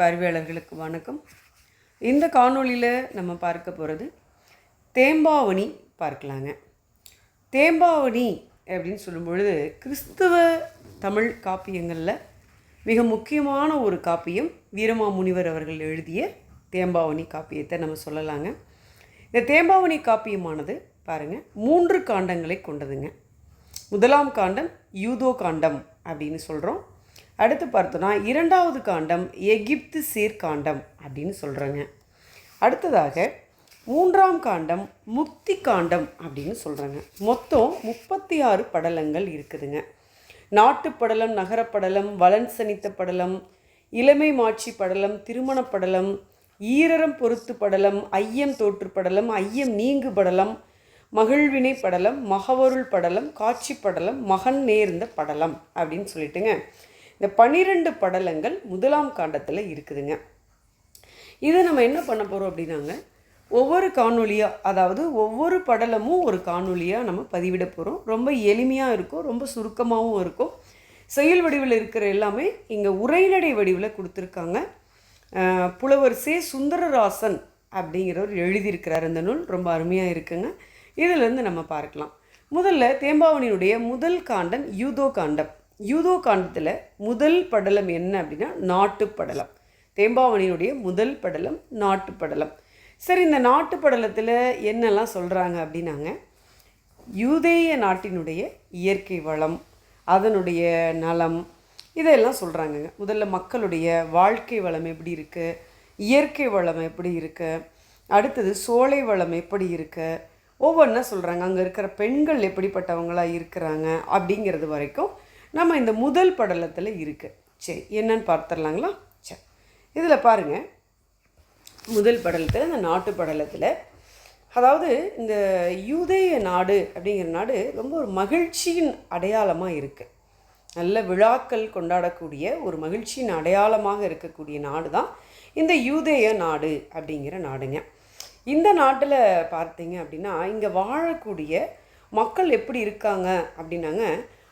பார்வையாளர்களுக்கு வணக்கம். இந்த காணொளியில் நம்ம பார்க்க போகிறது தேம்பாவணி பார்க்கலாங்க. தேம்பாவணி அப்படின்னு சொல்லும் பொழுது கிறிஸ்துவ தமிழ் காப்பியங்களில் மிக முக்கியமான ஒரு காப்பியம் வீரமாமுனிவர் அவர்கள் எழுதிய தேம்பாவணி காப்பியத்தை நம்ம சொல்லலாங்க. இந்த தேம்பாவணி காப்பியமானது பாருங்கள் மூன்று காண்டங்களை கொண்டதுங்க. முதலாம் காண்டம் யூதோ காண்டம் அப்படின்னு சொல்கிறோம் அடுத்து பார்த்தோன்னா இரண்டாவது காண்டம் எகிப்து சீர்காண்டம் அப்படின்னு சொல்கிறேங்க அடுத்ததாக மூன்றாம் காண்டம் முக்தி காண்டம் அப்படின்னு சொல்கிறாங்க மொத்தம் முப்பத்தி ஆறு படலங்கள் இருக்குதுங்க. நாட்டுப்படலம் நகரப்படலம் வளன் சனித்த படலம் இளமை மாட்சி படலம் திருமணப் படலம் ஈரரம் பொருத்து படலம் ஐயம் தோற்று படலம் ஐயம் நீங்கு படலம் மகிழ்வினை படலம் மகவருள் படலம் காட்சி படலம் மகன் நேர்ந்த படலம் அப்படின்னு சொல்லிட்டுங்க. இந்த பன்னிரெண்டு படலங்கள் முதலாம் காண்டத்தில் இருக்குதுங்க. இதை நம்ம என்ன பண்ண போகிறோம் அப்படின்னாங்க ஒவ்வொரு காணொலியாக அதாவது ஒவ்வொரு படலமும் ஒரு காணொலியாக நம்ம பதிவிட போகிறோம் ரொம்ப எளிமையாக இருக்கும் ரொம்ப சுருக்கமாகவும் இருக்கும். செயல் வடிவில் இருக்கிற எல்லாமே இங்கே உரைநடை வடிவில் கொடுத்துருக்காங்க. புலவர் சே சுந்தரராசன் அப்படிங்கிறவர் எழுதியிருக்கிறார் இந்த நூல். ரொம்ப அருமையாக இருக்குங்க. இதிலேருந்து நம்ம பார்க்கலாம். முதல்ல தேம்பாவணியினுடைய முதல் காண்டம் யூதோ காண்டம். யூதோ காண்டத்தில் முதல் படலம் என்ன அப்படின்னா நாட்டு படலம் தேம்பாவணியினுடைய முதல் படலம் நாட்டு படலம் சரி இந்த நாட்டு படலத்தில் என்னெல்லாம் சொல்கிறாங்க அப்படின்னாங்க? யூதேய நாட்டினுடைய இயற்கை வளம் அதனுடைய நலம் இதெல்லாம் சொல்கிறாங்கங்க முதல்ல மக்களுடைய வாழ்க்கை வளம் எப்படி இருக்குது இயற்கை வளம் எப்படி இருக்குது அடுத்தது சோலை வளம் எப்படி இருக்குது ஒவ்வொன்றா சொல்கிறாங்க அங்கே இருக்கிற பெண்கள் எப்படிப்பட்டவங்களாக இருக்கிறாங்க அப்படிங்கிறது வரைக்கும் நம்ம இந்த முதல் படலத்தில் இருக்குது சரி என்னன்னு பார்த்துடலாங்களா? சரி இதில் பாருங்கள் முதல் படலத்தில் இந்த நாட்டு படலத்தில் அதாவது இந்த யூதேய நாடு அப்படிங்கிற நாடு ரொம்ப ஒரு மகிழ்ச்சியின் அடையாளமாக இருக்குது நல்ல விழாக்கள் கொண்டாடக்கூடிய ஒரு மகிழ்ச்சியின் அடையாளமாக இருக்கக்கூடிய நாடு தான் இந்த யூதேய நாடு அப்படிங்கிற நாடுங்க. இந்த நாட்டில் பார்த்தீங்க அப்படின்னா இங்கே வாழக்கூடிய மக்கள் எப்படி இருக்காங்க அப்படின்னாங்க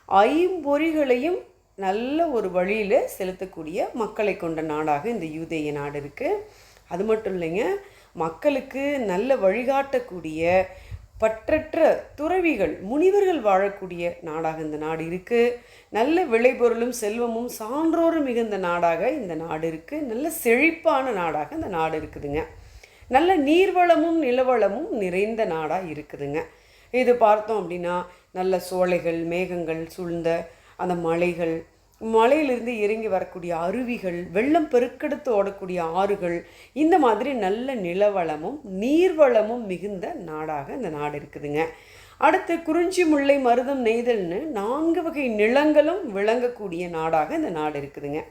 ஐம்பொறிகளையும் நல்ல ஒரு வழியில் செலுத்தக்கூடிய மக்களை கொண்ட நாடாக இந்த யூதேய நாடு இருக்குது அது மட்டும் இல்லைங்க மக்களுக்கு நல்ல வழிகாட்டக்கூடிய பற்றற்ற துறவிகள் முனிவர்கள் வாழக்கூடிய நாடாக இந்த நாடு இருக்குது நல்ல விளைபொருளும் செல்வமும் சான்றோரும் மிகுந்த நாடாக இந்த நாடு இருக்குது நல்ல செழிப்பான நாடாக இந்த நாடு இருக்குதுங்க. நல்ல நீர்வளமும் நிலவளமும் நிறைந்த நாடாக இருக்குதுங்க. இது பார்த்தோம் அப்படின்னா நல்ல சோலைகள் மேகங்கள் சூழ்ந்த அந்த மலைகள் மலையிலிருந்து இறங்கி வரக்கூடிய அருவிகள் வெள்ளம் பெருக்கெடுத்து ஓடக்கூடிய ஆறுகள் இந்த மாதிரி நல்ல நிலவளமும் நீர்வளமும் மிகுந்த நாடாக இந்த நாடு இருக்குதுங்க. அடுத்து குறிஞ்சி முல்லை மருதம் நெய்தல்னு நான்கு வகை நிலங்களும் விளங்கக்கூடிய நாடாக இந்த நாடு இருக்குதுங்க.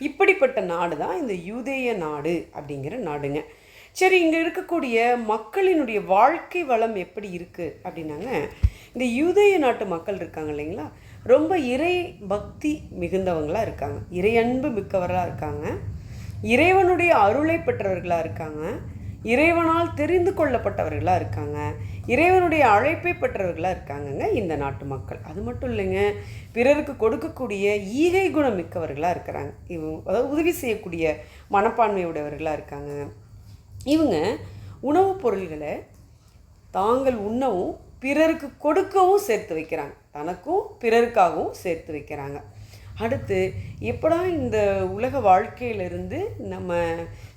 இப்படிப்பட்ட நாடு தான் இந்த யூதேய நாடு அப்படிங்கிற நாடுங்க. சரி இங்கே இருக்கக்கூடிய மக்களினுடைய வாழ்க்கை வளம் எப்படி இருக்குது அப்படின்னாங்க இந்த யூதய நாட்டு மக்கள் இருக்காங்க இல்லைங்களா? ரொம்ப இறை பக்தி மிகுந்தவங்களாக இருக்காங்க. இறை அன்பு மிக்கவர்களாக இருக்காங்க. இறைவனுடைய அருளை பெற்றவர்களாக இருக்காங்க. இறைவனால் தெரிந்து கொள்ளப்பட்டவர்களாக இருக்காங்க. இறைவனுடைய அழைப்பை பெற்றவர்களாக இருக்காங்கங்க இந்த நாட்டு மக்கள். அது மட்டும் இல்லைங்க பிறருக்கு கொடுக்கக்கூடிய ஈகை குணம் மிக்கவர்களாக இருக்கிறாங்க. இவங்க அதாவது உதவி செய்யக்கூடிய மனப்பான்மையுடையவர்களாக இருக்காங்க. இவங்க உணவுப் பொருள்களை தாங்கள் உண்ணவும் பிறருக்கு கொடுக்கவும் சேர்த்து வைக்கிறாங்க. தனக்கும் பிறருக்காகவும் சேர்த்து வைக்கிறாங்க. அடுத்து எப்படா இந்த உலக வாழ்க்கையிலிருந்து நம்ம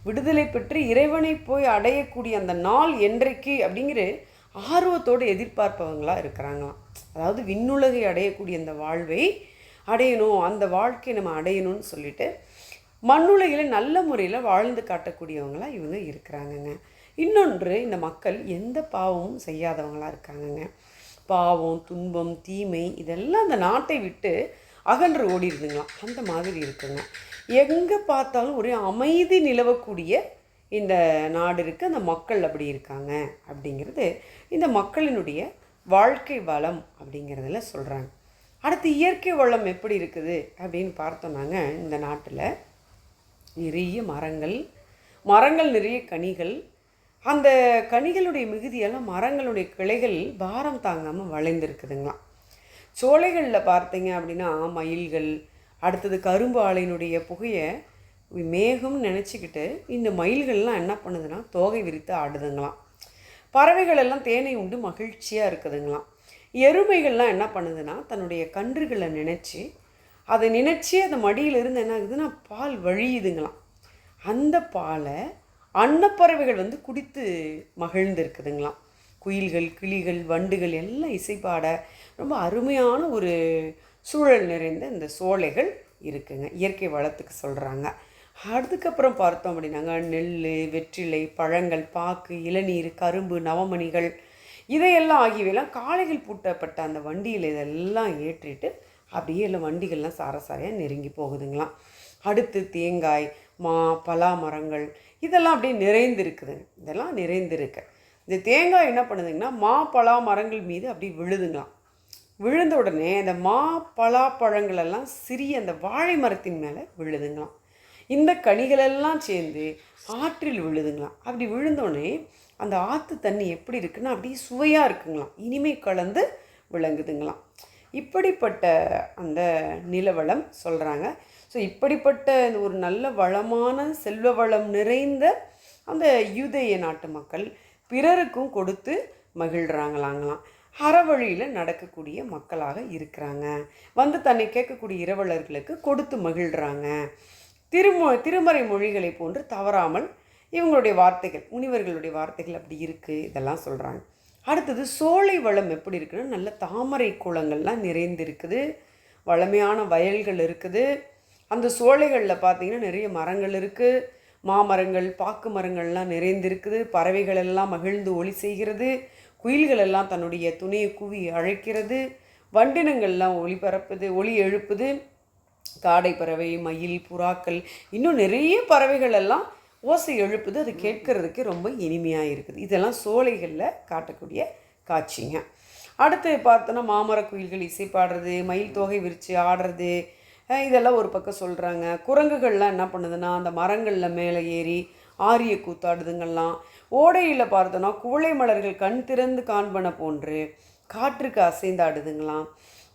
விடுதலை பெற்று இறைவனை போய் அடையக்கூடிய அந்த நாள் என்றைக்கு அப்படிங்கிற ஆர்வத்தோடு எதிர்பார்ப்பவங்களாக இருக்கிறாங்களாம். அதாவது விண்ணுலகை அடையக்கூடிய அந்த வாழ்வை அடையணும் அந்த வாழ்க்கையை நம்ம அடையணும்னு சொல்லிட்டு மண்ணுலகில் நல்ல முறையில் வாழ்ந்து காட்டக்கூடியவங்களாக இவங்க இருக்கிறாங்கங்க. இன்னொன்று இந்த மக்கள் எந்த பாவமும் செய்யாதவங்களாக இருக்காங்கங்க. பாவம் துன்பம் தீமை இதெல்லாம் அந்த நாட்டை விட்டு அகன்று ஓடிடுதுங்களாம் அந்த மாதிரி இருக்குங்க. எங்கே பார்த்தாலும் ஒரே அமைதி நிலவக்கூடிய இந்த நாடு இருக்குது அந்த மக்கள் அப்படி இருக்காங்க அப்படிங்கிறது இந்த மக்களினுடைய வாழ்க்கை வளம் அப்படிங்கிறதுல சொல்கிறாங்க அடுத்து இயற்கை வளம் எப்படி இருக்குது அப்படின்னு பார்த்தோம்னாங்க இந்த நாட்டில். நிறைய மரங்கள் மரங்கள் நிறைய கனிகள். அந்த கனிகளுடைய மிகுதியெல்லாம் மரங்களுடைய கிளைகள் பாரம் தாங்காமல் வளைந்திருக்குதுங்களாம். சோலைகளில் பார்த்தீங்க அப்படின்னா மயில்கள் அடுத்தது கரும்பு ஆலையினுடைய புகையை மேகம்னு நினச்சிக்கிட்டு இந்த மயில்கள்லாம் என்ன பண்ணுதுன்னா தோகை விரித்து ஆடுதுங்களாம். பறவைகள் எல்லாம் தேனை உண்டு மகிழ்ச்சியாக இருக்குதுங்களாம். எருமைகள்லாம் என்ன பண்ணுதுன்னா தன்னுடைய கன்றுகளை நினச்சி அதை நினச்சி அந்த மடியிலிருந்து என்ன ஆகுதுன்னா பால் வழியுதுங்களாம். அந்த பாலை அன்னப்பறவைகள் வந்து குடித்து மகிழ்ந்து இருக்குதுங்களாம் குயில்கள் கிளிகள் வண்டுகள் எல்லாம் இசைப்பாட ரொம்ப அருமையான ஒரு சூழல் நிறைந்த இந்த சோலைகள் இருக்குங்க. இயற்கை வளத்துக்கு சொல்கிறாங்க அதுக்கப்புறம் பார்த்தோம் அப்படின்னாங்க நெல் வெற்றிலை பழங்கள் பாக்கு இளநீர் கரும்பு நவமணிகள் இதையெல்லாம் ஆகியவையெல்லாம் காளைகள் பூட்டப்பட்ட அந்த வண்டியில் இதெல்லாம் ஏற்றிட்டு அப்படியே இல்லை வண்டிகள்லாம் சாரசாரையாக நெருங்கி போகுதுங்களாம். அடுத்து தேங்காய் மா பலா மரங்கள் இதெல்லாம் அப்படியே நிறைந்திருக்குது. இதெல்லாம் நிறைந்திருக்கு. இந்த தேங்காய் என்ன பண்ணுதுங்கன்னா மா பலா மரங்கள் மீது அப்படி விழுதுங்களாம். விழுந்த உடனே அந்த மா பலா பழங்களெல்லாம் சிறிய அந்த வாழை மரத்தின் மேலே விழுதுங்களாம். இந்த கனிகளெல்லாம் சேர்ந்து ஆற்றில் விழுதுங்களாம். அப்படி விழுந்தோடனே அந்த ஆற்று தண்ணி எப்படி இருக்குன்னா அப்படியே சுவையாக இருக்குங்களாம். இனிமை கலந்து விளங்குதுங்களாம். இப்படிப்பட்ட அந்த நிலவளம் சொல்கிறாங்க ஸோ இப்படிப்பட்ட இந்த ஒரு நல்ல வளமான செல்வ வளம் நிறைந்த அந்த யூதேய நாட்டு மக்கள் பிறருக்கும் கொடுத்து மகிழ்கிறாங்களாங்களாம் அறவழியில் நடக்கக்கூடிய மக்களாக இருக்கிறாங்க. வந்து தன்னை கேட்கக்கூடிய இரவலர்களுக்கு கொடுத்து மகிழ்கிறாங்க திருமொ திருமறை மொழிகளை போன்று தவறாமல் இவங்களுடைய வார்த்தைகள் முனிவர்களுடைய வார்த்தைகள் அப்படி இருக்குது இதெல்லாம் சொல்கிறாங்க அடுத்தது சோலை வளம் எப்படி இருக்குன்னா நல்ல தாமரை குளங்கள்லாம் நிறைந்திருக்குது. வளமையான வயல்கள் இருக்குது. அந்த சோலைகளில் பார்த்திங்கன்னா நிறைய மரங்கள் இருக்குது மாமரங்கள் பாக்கு மரங்கள்லாம் நிறைந்திருக்குது. பறவைகள் எல்லாம் மகிழ்ந்து ஒளி செய்கிறது. குயில்கள் எல்லாம் தன்னுடைய துணையை குவி அழைக்கிறது. வண்டினங்கள்லாம் ஒளி பரப்புது ஒளி எழுப்புது. காடை பறவை மயில் புறாக்கள் இன்னும் நிறைய பறவைகள் எல்லாம் ஓசை எழுப்புது அது கேட்கறதுக்கு ரொம்ப இனிமையாக இருக்குது. இதெல்லாம் சோலைகளில் காட்டக்கூடிய காட்சிங்க. அடுத்து பார்த்தோன்னா மாமர குயில்கள் இசை பாடுறது மயில் தொகை விரித்து ஆடுறது இதெல்லாம் ஒரு பக்கம் சொல்கிறாங்க குரங்குகள்லாம் என்ன பண்ணுதுன்னா அந்த மரங்களில் மேலே ஏறி ஆரிய கூத்தாடுதுங்கள்லாம். ஓடையில் பார்த்தோன்னா குவளை மலர்கள் கண் திறந்து காண்பன போன்று காற்றுக்கு அசைந்தாடுதுங்களாம்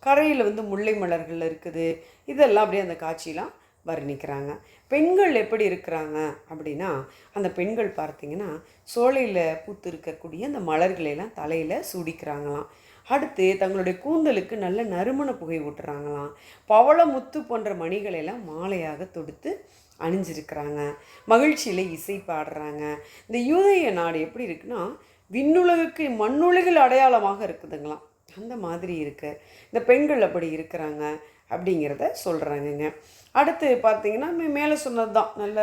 கரையில் வந்து முல்லை மலர்கள் இருக்குது. இதெல்லாம் அப்படியே அந்த காட்சியெலாம் வர்ணிக்கிறாங்க. பெண்கள் எப்படி இருக்கிறாங்க அப்படின்னா அந்த பெண்கள் பார்த்தீங்கன்னா சோலையில் பூத்து இருக்கக்கூடிய அந்த மலர்களையெல்லாம் தலையில் சூடிக்கிறாங்களாம். அடுத்து தங்களுடைய கூந்தலுக்கு நல்ல நறுமண புகை ஊட்டுறாங்களாம். பவள முத்து போன்ற மணிகளெல்லாம் மாலையாக தொடுத்து அணிஞ்சிருக்கிறாங்க. மகிழ்ச்சியில் இசை பாடுறாங்க. இந்த யூதய நாடு எப்படி இருக்குன்னா விண்ணுலகுக்கு மண்ணுலகில் அடையாளமாக இருக்குதுங்களாம். அந்த மாதிரி இருக்குது இந்த பெண்கள் அப்படி இருக்கிறாங்க. அப்படிங்கிறத சொல்கிறாங்கங்க அடுத்து பார்த்தீங்கன்னா மேலே சொன்னது தான் நல்ல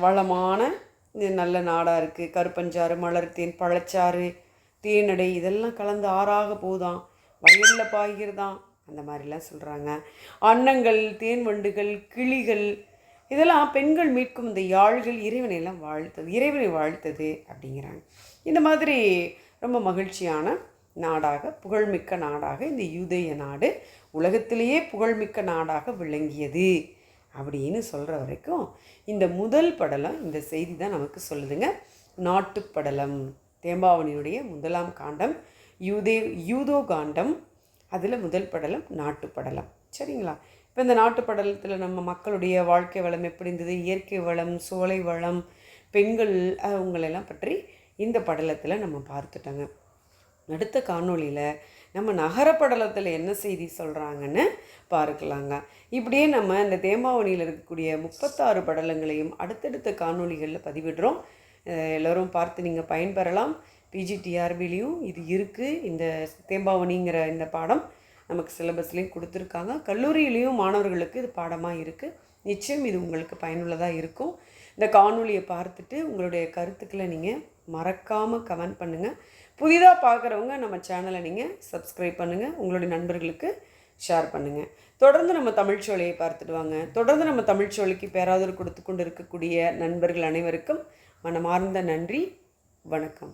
வளமான இது நல்ல நாடாக இருக்குது கருப்பஞ்சாறு மலர்த்தேன் பழச்சாறு தேனடை இதெல்லாம் கலந்து ஆறாக போதான் வயலில் பாய்கிறதான் அந்த மாதிரிலாம் சொல்கிறாங்க அன்னங்கள் தேன் வண்டுகள் கிளிகள் இதெல்லாம் பெண்கள் மீட்கும் இந்த யாழ்கள் இறைவனை எல்லாம் வாழ்த்தது இறைவனை வாழ்த்தது அப்படிங்கிறாங்க. இந்த மாதிரி ரொம்ப மகிழ்ச்சியான நாடாக புகழ்மிக்க நாடாக இந்த யூதேய நாடு உலகத்திலேயே புகழ்மிக்க நாடாக விளங்கியது அப்படின்னு சொல்கிற வரைக்கும் இந்த முதல் படலம் இந்த செய்தி தான் நமக்கு சொல்லுதுங்க. நாட்டுப்படலம் தேம்பாவணியுடைய முதலாம் காண்டம் யூதே யூதோ காண்டம் அதில் முதல் படலம் நாட்டுப்படலம். சரிங்களா? இப்போ இந்த நாட்டுப்படலத்தில் நம்ம மக்களுடைய வாழ்க்கை வளம் எப்படி இருந்தது? இயற்கை வளம் சோலை வளம் பெண்கள் அவங்களெல்லாம் பற்றி இந்த படலத்தில் நம்ம பார்த்துட்டோங்க. அடுத்த காணொளியில் நம்ம நகரப்படலத்தில் என்ன செய்தி சொல்கிறாங்கன்னு பார்க்கலாங்க. இப்படியே நம்ம இந்த தேம்பாவணியில் இருக்கக்கூடிய முப்பத்தாறு படலங்களையும் அடுத்தடுத்த காணொளிகளில் பதிவிடுறோம். எல்லோரும் பார்த்து நீங்கள் பயன்பெறலாம். பிஜிடிஆர்பிலையும் இது இருக்குது இந்த தேம்பாவணிங்கிற இந்த பாடம் நமக்கு சிலபஸ்லேயும் கொடுத்துருக்காங்க. கல்லூரியிலையும் மாணவர்களுக்கு இது பாடமாக இருக்குது நிச்சயம் இது உங்களுக்கு பயனுள்ளதாக இருக்கும். இந்த காணொளியை பார்த்துட்டு உங்களுடைய கருத்துக்களை நீங்கள் மறக்காமல் கமெண்ட் பண்ணுங்கள் புதிதாக பார்க்குறவங்க நம்ம சேனலை நீங்கள் சப்ஸ்கிரைப் பண்ணுங்கள் உங்களுடைய நண்பர்களுக்கு ஷேர் பண்ணுங்கள் தொடர்ந்து நம்ம தமிழ்ச்சோலையை பார்த்துட்டு வாங்க. தொடர்ந்து நம்ம தமிழ்ச்சோலைக்கு பேராதரவு கொடுத்து கொண்டு இருக்கக்கூடிய நண்பர்கள் அனைவருக்கும் மனமார்ந்த நன்றி. வணக்கம்.